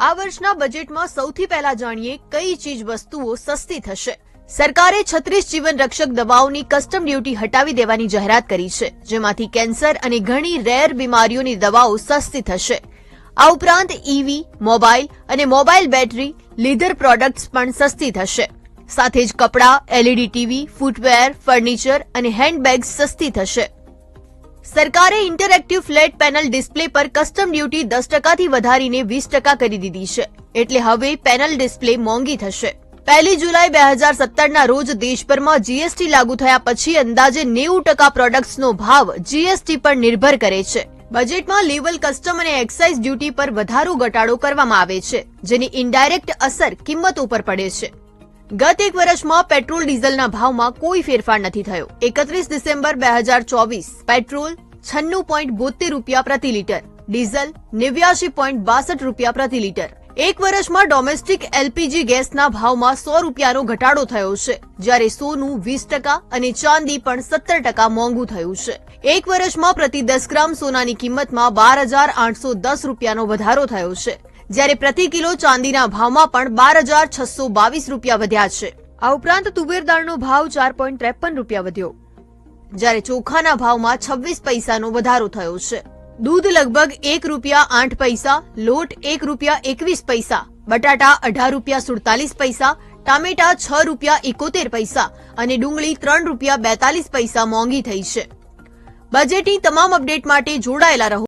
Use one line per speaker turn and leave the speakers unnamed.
આ વર્ષના બજેટમાં સૌથી પહેલા જાણીએ કઈ ચીજ વસ્તુઓ સસ્તી થશે. સરકારે છત્રીસ જીવન રક્ષક દવાઓની કસ્ટમ ડ્યુટી હટાવી દેવાની જાહેરાત કરી છે, જેમાંથી કેન્સર અને ઘણી રેર બીમારીઓની દવાઓ સસ્તી થશે. આ ઉપરાંત ઈવી મોબાઈલ અને મોબાઈલ બેટરી, લીધર પ્રોડક્ટ્સ પણ સસ્તી થશે. સાથે જ કપડાં, એલઈડી ટીવી, ફૂટવેર, ફર્નિચર અને હેન્ડબેગ્સ સસ્તી થશે. સરકારે ઇન્ટરેક્ટિવ ફ્લેટ પેનલ ડિસ્પ્લે પર કસ્ટમ ડ્યુટી દસ ટકાથી વધારીને વીસ ટકા કરી દીધી છે. એટલે હવે પેનલ ડિસ્પ્લે મોંઘી થશે. પહેલી જુલાઈ બે હજાર સત્તરના રોજ દેશભરમાં જીએસટી લાગુ થયા પછી અંદાજે નેવું ટકા પ્રોડક્ટ્સનો ભાવ જીએસટી પર નિર્ભર કરે છે. બજેટમાં લેવલ કસ્ટમ અને એક્સાઇઝ ડ્યુટી પર વધારો ઘટાડો કરવામાં આવે છે, જેની ઇનડાયરેક્ટ અસર કિંમત ઉપર પડે છે. ગત એક વર્ષમાં પેટ્રોલ ડીઝલના ભાવમાં કોઈ ફેરફાર નથી થયો. એકત્રીસ ડિસેમ્બર બે હજાર ચોવીસ, પેટ્રોલ છન્નું પોઈન્ટ બોતેર રૂપિયા પ્રતિ લીટર, ડીઝલ નેવ્યાસી પોઈન્ટ બાસઠ રૂપિયા પ્રતિ લીટર. એક વર્ષમાં ડોમેસ્ટિક એલપીજી ગેસના ભાવમાં સો રૂપિયાનો ઘટાડો થયો છે, જ્યારે સોનું વીસ ટકા અને ચાંદી પણ સત્તર ટકા મોંઘું થયું છે. એક વર્ષમાં પ્રતિ દસ ગ્રામ સોનાની કિંમતમાં બાર હજાર આઠસો દસ રૂપિયાનો વધારો થયો છે. જ્યારે પ્રતિ કિલો ચાંદીના ભાવમાં પણ બાર હજાર છસો બાવીસ રૂપિયા વધ્યા છે. આ ઉપરાંત તુવેર દાળનો ભાવ ચાર પોઈન્ટ ત્રેપન રૂપિયા વધ્યો. જ્યારે ચોખાના ભાવમાં છવ્વીસ પૈસાનો વધારો થયો છે. દૂધ લગભગ એક રૂપિયા આઠ પૈસા, લોટ એક રૂપિયા એકવીસ પૈસા, બટાટા અઢાર રૂપિયા સુડતાલીસ પૈસા, ટામેટા છ રૂપિયા એકોતેર પૈસા અને ડુંગળી ત્રણ રૂપિયા બેતાલીસ પૈસા મોંઘી થઈ છે. બજેટની તમામ અપડેટ માટે જોડાયેલા રહો.